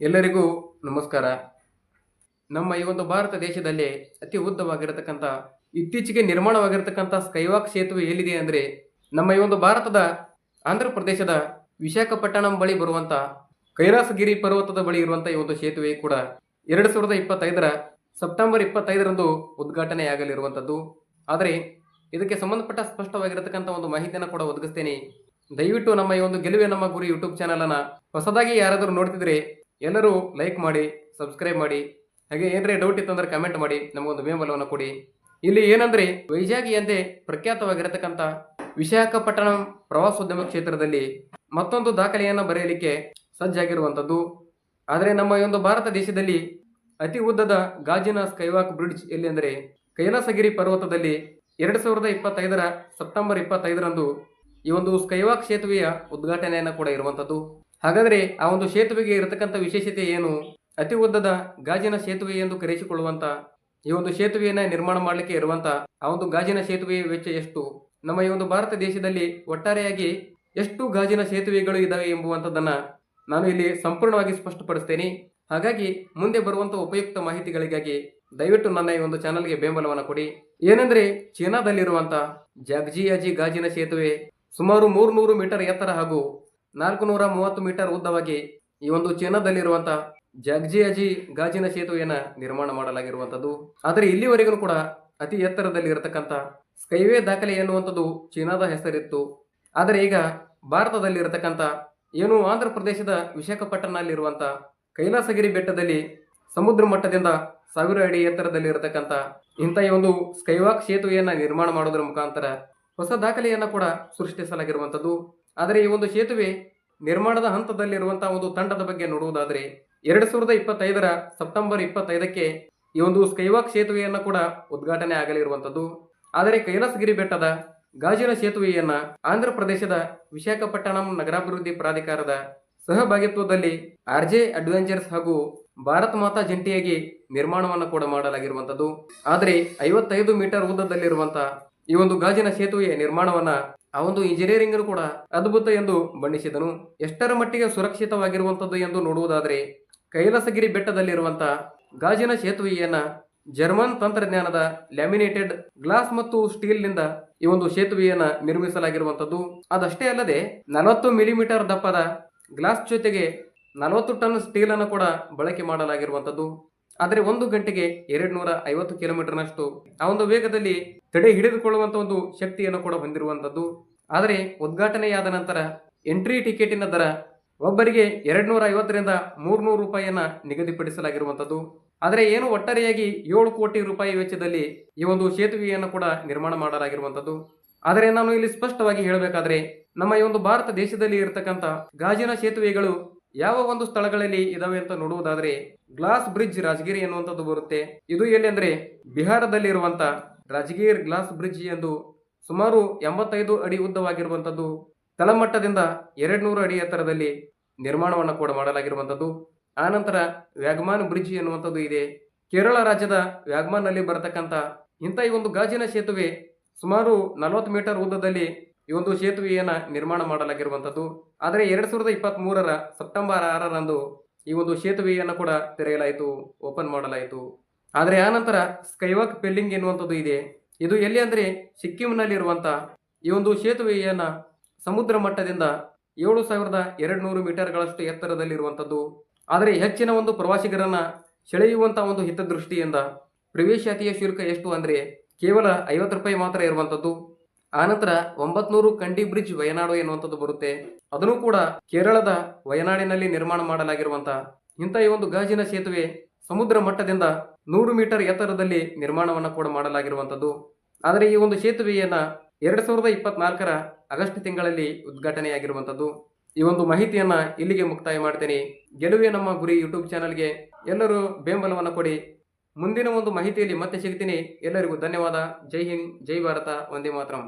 ಎಲ್ಲರಿಗೂ ನಮಸ್ಕಾರ. ನಮ್ಮ ಈ ಒಂದು ಭಾರತ ದೇಶದಲ್ಲಿ ಅತಿ ಉದ್ದವಾಗಿರತಕ್ಕಂಥ, ಇತ್ತೀಚೆಗೆ ನಿರ್ಮಾಣವಾಗಿರತಕ್ಕಂಥ ಸ್ಕೈವಾಕ್ ಸೇತುವೆ ಎಲ್ಲಿದೆ ಅಂದರೆ, ನಮ್ಮ ಈ ಒಂದು ಭಾರತದ ಆಂಧ್ರ ಪ್ರದೇಶದ ವಿಶಾಖಪಟ್ಟಣಂ ಬಳಿ ಬರುವಂಥ ಕೈಲಾಸಗಿರಿ ಪರ್ವತದ ಬಳಿ ಇರುವಂಥ ಈ ಒಂದು ಸೇತುವೆ ಕೂಡ ಎರಡು ಸಾವಿರದ ಇಪ್ಪತ್ತೈದರ ಸೆಪ್ಟೆಂಬರ್ ಇಪ್ಪತ್ತೈದರಂದು ಉದ್ಘಾಟನೆಯಾಗಲಿರುವಂಥದ್ದು. ಆದರೆ, ಇದಕ್ಕೆ ಸಂಬಂಧಪಟ್ಟ ಸ್ಪಷ್ಟವಾಗಿರತಕ್ಕಂಥ ಒಂದು ಮಾಹಿತಿಯನ್ನು ಕೂಡ ಒದಗಿಸ್ತೇನೆ. ದಯವಿಟ್ಟು ನಮ್ಮ ಈ ಒಂದು ಗೆಲುವೆ ನಮ್ಮ ಗುರಿ ಯೂಟ್ಯೂಬ್ ಚಾನಲನ್ನು ಹೊಸದಾಗಿ ಯಾರಾದರೂ ನೋಡ್ತಿದ್ರೆ ಎಲ್ಲರೂ ಲೈಕ್ ಮಾಡಿ ಸಬ್ಸ್ಕ್ರೈಬ್ ಮಾಡಿ, ಹಾಗೆ ಏನರ ಡೌಟ್ ಇತ್ತಂದ್ರೆ ಕಮೆಂಟ್ ಮಾಡಿ, ನಮಗೊಂದು ಬೆಂಬಲವನ್ನು ಕೊಡಿ. ಇಲ್ಲಿ ಏನಂದ್ರೆ, ವೈಜಾಗಿ ಎಂದೇ ಪ್ರಖ್ಯಾತವಾಗಿರತಕ್ಕಂಥ ವಿಶಾಖಪಟ್ಟಣಂ ಪ್ರವಾಸೋದ್ಯಮ ಕ್ಷೇತ್ರದಲ್ಲಿ ಮತ್ತೊಂದು ದಾಖಲೆಯನ್ನು ಬರೆಯಲಿಕ್ಕೆ ಸಜ್ಜಾಗಿರುವಂಥದ್ದು ಆದರೆ ನಮ್ಮ ಈ ಒಂದು ಭಾರತ ದೇಶದಲ್ಲಿ ಅತಿ ಉದ್ದದ ಗಾಜಿನ ಸ್ಕೈವಾಕ್ ಬ್ರಿಡ್ಜ್ ಎಲ್ಲಿ ಅಂದರೆ ಕೈಲಾಸಗಿರಿ ಪರ್ವತದಲ್ಲಿ ಎರಡು ಸಾವಿರದ ಇಪ್ಪತ್ತೈದರ ಸೆಪ್ಟೆಂಬರ್ ಇಪ್ಪತ್ತೈದರಂದು ಈ ಒಂದು ಸ್ಕೈವಾಕ್ ಸೇತುವೆಯ ಉದ್ಘಾಟನೆಯನ್ನು ಕೂಡ ಇರುವಂಥದ್ದು. ಹಾಗಾದರೆ ಆ ಒಂದು ಸೇತುವೆಗೆ ಇರತಕ್ಕಂಥ ವಿಶೇಷತೆ ಏನು? ಅತಿ ಉದ್ದದ ಗಾಜಿನ ಸೇತುವೆ ಎಂದು ಕರೆಸಿಕೊಳ್ಳುವಂಥ ಈ ಒಂದು ಸೇತುವೆಯನ್ನು ನಿರ್ಮಾಣ ಮಾಡಲಿಕ್ಕೆ ಇರುವಂಥ ಆ ಒಂದು ಗಾಜಿನ ಸೇತುವೆಯ ವೆಚ್ಚ ಎಷ್ಟು? ನಮ್ಮ ಈ ಒಂದು ಭಾರತ ದೇಶದಲ್ಲಿ ಒಟ್ಟಾರೆಯಾಗಿ ಎಷ್ಟು ಗಾಜಿನ ಸೇತುವೆಗಳು ಇದ್ದಾವೆ ಎಂಬುವಂಥದ್ದನ್ನು ನಾನು ಇಲ್ಲಿ ಸಂಪೂರ್ಣವಾಗಿ ಸ್ಪಷ್ಟಪಡಿಸ್ತೇನೆ. ಹಾಗಾಗಿ ಮುಂದೆ ಬರುವಂಥ ಉಪಯುಕ್ತ ಮಾಹಿತಿಗಳಿಗಾಗಿ ದಯವಿಟ್ಟು ನನ್ನ ಈ ಒಂದು ಚಾನಲ್ಗೆ ಬೆಂಬಲವನ್ನು ಕೊಡಿ. ಏನೆಂದರೆ ಚೀನಾದಲ್ಲಿರುವಂಥ ಜಾಗ್ಜಿಯಾಜಿ ಗಾಜಿನ ಸೇತುವೆ ಸುಮಾರು ಮೂರ್ನೂರು ಮೀಟರ್ ಎತ್ತರ ಹಾಗೂ ನಾಲ್ಕು ನೂರ ಮೂವತ್ತು ಮೀಟರ್ ಉದ್ದವಾಗಿ ಈ ಒಂದು ಚೀನಾದಲ್ಲಿರುವಂತಹ ಜಗ್ಜಿ ಅಜಿ ಗಾಜಿನ ಸೇತುವೆಯನ್ನ ನಿರ್ಮಾಣ ಮಾಡಲಾಗಿರುವಂತದ್ದು ಆದರೆ ಇಲ್ಲಿವರೆಗೂ ಕೂಡ ಅತಿ ಎತ್ತರದಲ್ಲಿ ಇರತಕ್ಕಂತ ಸ್ಕೈವೇ ದಾಖಲೆ ಎನ್ನುವಂಥದ್ದು ಚೀನಾದ ಹೆಸರಿತ್ತು. ಆದರೆ ಈಗ ಭಾರತದಲ್ಲಿ ಇರತಕ್ಕಂತ ಏನು ಆಂಧ್ರ ಪ್ರದೇಶದ ವಿಶಾಖಪಟ್ಟಣದಲ್ಲಿರುವಂತ ಕೈಲಾಸಗಿರಿ ಬೆಟ್ಟದಲ್ಲಿ ಸಮುದ್ರ ಮಟ್ಟದಿಂದ ಸಾವಿರ ಅಡಿ ಎತ್ತರದಲ್ಲಿ ಇರತಕ್ಕಂತ ಇಂಥ ಈ ಒಂದು ಸ್ಕೈವಾಕ್ ಸೇತುವೆಯನ್ನ ನಿರ್ಮಾಣ ಮಾಡೋದ್ರ ಮುಖಾಂತರ ಹೊಸ ದಾಖಲೆಯನ್ನು ಕೂಡ ಸೃಷ್ಟಿಸಲಾಗಿರುವಂಥದ್ದು. ಆದರೆ ಈ ಒಂದು ಸೇತುವೆ ನಿರ್ಮಾಣದ ಹಂತದಲ್ಲಿರುವಂತಹ ಒಂದು ತಂಡದ ಬಗ್ಗೆ ನೋಡುವುದಾದರೆ ಎರಡು ಸಾವಿರದ ಇಪ್ಪತ್ತೈದರ ಸೆಪ್ಟೆಂಬರ್ ಇಪ್ಪತ್ತೈದಕ್ಕೆ ಈ ಒಂದು ಸ್ಕೈವಾಕ್ ಸೇತುವೆಯನ್ನು ಕೂಡ ಉದ್ಘಾಟನೆ ಆಗಲಿರುವಂಥದ್ದು. ಆದರೆ ಕೈಲಾಸಗಿರಿ ಬೆಟ್ಟದ ಗಾಜಿನ ಸೇತುವೆಯನ್ನ ಆಂಧ್ರ ಪ್ರದೇಶದ ವಿಶಾಖಪಟ್ಟಣಂ ನಗರಾಭಿವೃದ್ಧಿ ಪ್ರಾಧಿಕಾರದ ಸಹಭಾಗಿತ್ವದಲ್ಲಿ ಆರ್ಜೆ ಅಡ್ವೆಂಚರ್ಸ್ ಹಾಗೂ ಭಾರತ ಮಾತಾ ಜಂಟಿಯಾಗಿ ನಿರ್ಮಾಣವನ್ನು ಕೂಡ ಮಾಡಲಾಗಿರುವಂಥದ್ದು. ಆದರೆ ಐವತ್ತೈದು ಮೀಟರ್ ಉದ್ದದಲ್ಲಿರುವಂತಹ ಈ ಒಂದು ಗಾಜಿನ ಸೇತುವೆಯ ನಿರ್ಮಾಣವನ್ನ ಆ ಒಂದು ಇಂಜಿನಿಯರಿಂಗ್ ಕೂಡ ಅದ್ಭುತ ಎಂದು ಬಣ್ಣಿಸಿದನು. ಎಷ್ಟರ ಮಟ್ಟಿಗೆ ಸುರಕ್ಷಿತವಾಗಿರುವಂಥದ್ದು ಎಂದು ನೋಡುವುದಾದರೆ, ಕೈಲಾಸಗಿರಿ ಬೆಟ್ಟದಲ್ಲಿರುವಂತಹ ಗಾಜಿನ ಸೇತುವೆಯನ್ನ ಜರ್ಮನ್ ತಂತ್ರಜ್ಞಾನದ ಲ್ಯಾಮಿನೇಟೆಡ್ ಗ್ಲಾಸ್ ಮತ್ತು ಸ್ಟೀಲ್ನಿಂದ ಈ ಒಂದು ಸೇತುವೆಯನ್ನ ನಿರ್ಮಿಸಲಾಗಿರುವಂತದ್ದು. ಅದಷ್ಟೇ ಅಲ್ಲದೆ, ನಲವತ್ತು ಮಿಲಿಮೀಟರ್ ದಪ್ಪದ ಗ್ಲಾಸ್ ಜೊತೆಗೆ ನಲವತ್ತು ಟನ್ ಸ್ಟೀಲ್ ಅನ್ನು ಕೂಡ ಬಳಕೆ ಮಾಡಲಾಗಿರುವಂತದ್ದು. ಆದರೆ ಒಂದು ಗಂಟೆಗೆ ಎರಡು ನೂರ ಐವತ್ತು ಕಿಲೋಮೀಟರ್ನಷ್ಟು ಆ ಒಂದು ವೇಗದಲ್ಲಿ ತಡೆ ಹಿಡಿದುಕೊಳ್ಳುವಂಥ ಒಂದು ಶಕ್ತಿಯನ್ನು ಕೂಡ ಹೊಂದಿರುವಂಥದ್ದು. ಆದರೆ ಉದ್ಘಾಟನೆಯಾದ ನಂತರ ಎಂಟ್ರಿ ಟಿಕೆಟಿನ ದರ ಒಬ್ಬರಿಗೆ ಎರಡು ನೂರ ಐವತ್ತರಿಂದ ಮೂರ್ನೂರು ರೂಪಾಯಿಯನ್ನ ನಿಗದಿಪಡಿಸಲಾಗಿರುವಂಥದ್ದು. ಆದರೆ ಏನು ಒಟ್ಟಾರೆಯಾಗಿ ಏಳು ಕೋಟಿ ರೂಪಾಯಿ ವೆಚ್ಚದಲ್ಲಿ ಈ ಒಂದು ಸೇತುವೆಯನ್ನು ಕೂಡ ನಿರ್ಮಾಣ ಮಾಡಲಾಗಿರುವಂಥದ್ದು. ಆದರೆ ನಾನು ಇಲ್ಲಿ ಸ್ಪಷ್ಟವಾಗಿ ಹೇಳಬೇಕಾದ್ರೆ ನಮ್ಮ ಈ ಒಂದು ಭಾರತ ದೇಶದಲ್ಲಿ ಇರತಕ್ಕಂಥ ಗಾಜಿನ ಸೇತುವೆಗಳು ಯಾವ ಒಂದು ಸ್ಥಳಗಳಲ್ಲಿ ಇದಾವೆ ಅಂತ ನೋಡುವುದಾದ್ರೆ ಗ್ಲಾಸ್ ಬ್ರಿಡ್ಜ್ ರಾಜಗಿರಿ ಎನ್ನುವಂಥದ್ದು ಬರುತ್ತೆ. ಇದು ಎಲ್ಲಿ ಅಂದ್ರೆ ಬಿಹಾರದಲ್ಲಿ ಇರುವಂತ ರಾಜಗೀರ್ ಗ್ಲಾಸ್ ಬ್ರಿಡ್ಜ್ ಎಂದು ಸುಮಾರು ಎಂಬತ್ತೈದು ಅಡಿ ಉದ್ದವಾಗಿರುವಂಥದ್ದು, ತಳಮಟ್ಟದಿಂದ ಎರಡು ನೂರು ಅಡಿ ಎತ್ತರದಲ್ಲಿ ನಿರ್ಮಾಣವನ್ನು ಕೂಡ ಮಾಡಲಾಗಿರುವಂಥದ್ದು. ಆನಂತರ ವ್ಯಾಗ್ಮಾನ್ ಬ್ರಿಡ್ಜ್ ಎನ್ನುವಂಥದ್ದು ಇದೆ. ಕೇರಳ ರಾಜ್ಯದ ವ್ಯಾಗ್ಮಾನ್ನಲ್ಲಿ ಬರತಕ್ಕಂಥ ಇಂಥ ಈ ಒಂದು ಗಾಜಿನ ಸೇತುವೆ ಸುಮಾರು ನಲವತ್ತು ಮೀಟರ್ ಉದ್ದದಲ್ಲಿ ಈ ಒಂದು ಸೇತುವೆಯನ್ನು ನಿರ್ಮಾಣ ಮಾಡಲಾಗಿರುವಂಥದ್ದು ಆದರೆ ಎರಡು ಸಾವಿರದ ಇಪ್ಪತ್ತ್ ಮೂರರ ಸೆಪ್ಟೆಂಬರ್ ಆರರಂದು ಈ ಒಂದು ಸೇತುವೆಯನ್ನು ಕೂಡ ತೆರೆಯಲಾಯಿತು, ಓಪನ್ ಮಾಡಲಾಯಿತು. ಆದರೆ ಆ ನಂತರ ಸ್ಕೈವಾಕ್ ಪೆಲ್ಲಿಂಗ್ ಎನ್ನುವಂಥದ್ದು ಇದೆ. ಇದು ಎಲ್ಲಿ ಅಂದರೆ ಸಿಕ್ಕಿಂನಲ್ಲಿರುವಂಥ ಈ ಒಂದು ಸೇತುವೆಯನ್ನು ಸಮುದ್ರ ಮಟ್ಟದಿಂದ ಏಳು ಸಾವಿರದ ಎರಡು ನೂರು ಮೀಟರ್ಗಳಷ್ಟು ಎತ್ತರದಲ್ಲಿರುವಂಥದ್ದು. ಆದರೆ ಹೆಚ್ಚಿನ ಒಂದು ಪ್ರವಾಸಿಗರನ್ನು ಸೆಳೆಯುವಂಥ ಒಂದು ಹಿತದೃಷ್ಟಿಯಿಂದ ಪ್ರವೇಶಾತಿಯ ಶುಲ್ಕ ಎಷ್ಟು ಅಂದರೆ ಕೇವಲ ಐವತ್ತು ರೂಪಾಯಿ ಮಾತ್ರ ಇರುವಂಥದ್ದು. ಆನಂತರ ಒಂಬತ್ನೂರು ಕಂಡಿ ಬ್ರಿಡ್ಜ್ ವಯನಾಡು ಎನ್ನುವಂಥದ್ದು ಬರುತ್ತೆ. ಅದನ್ನು ಕೂಡ ಕೇರಳದ ವಯನಾಡಿನಲ್ಲಿ ನಿರ್ಮಾಣ ಮಾಡಲಾಗಿರುವಂತಹ ಇಂಥ ಈ ಒಂದು ಗಾಜಿನ ಸೇತುವೆ ಸಮುದ್ರ ಮಟ್ಟದಿಂದ ನೂರು ಮೀಟರ್ ಎತ್ತರದಲ್ಲಿ ನಿರ್ಮಾಣವನ್ನು ಕೂಡ ಮಾಡಲಾಗಿರುವಂಥದ್ದು. ಆದರೆ ಈ ಒಂದು ಸೇತುವೆಯನ್ನ ಎರಡು ಸಾವಿರದ ಇಪ್ಪತ್ನಾಲ್ಕರ ಆಗಸ್ಟ್ ತಿಂಗಳಲ್ಲಿ ಉದ್ಘಾಟನೆಯಾಗಿರುವಂಥದ್ದು. ಈ ಒಂದು ಮಾಹಿತಿಯನ್ನ ಇಲ್ಲಿಗೆ ಮುಕ್ತಾಯ ಮಾಡ್ತೇನೆ. ಗೆಲುವೆ ನಮ್ಮ ಗುರಿ ಯೂಟ್ಯೂಬ್ ಚಾನಲ್ಗೆ ಎಲ್ಲರೂ ಬೆಂಬಲವನ್ನು ಕೊಡಿ. ಮುಂದಿನ ಒಂದು ಮಾಹಿತಿಯಲ್ಲಿ ಮತ್ತೆ ಸಿಗ್ತೀನಿ. ಎಲ್ಲರಿಗೂ ಧನ್ಯವಾದ. ಜೈ ಹಿಂದ್, ಜೈ ಭಾರತ ಒಂದೇ ಮಾತರಂ.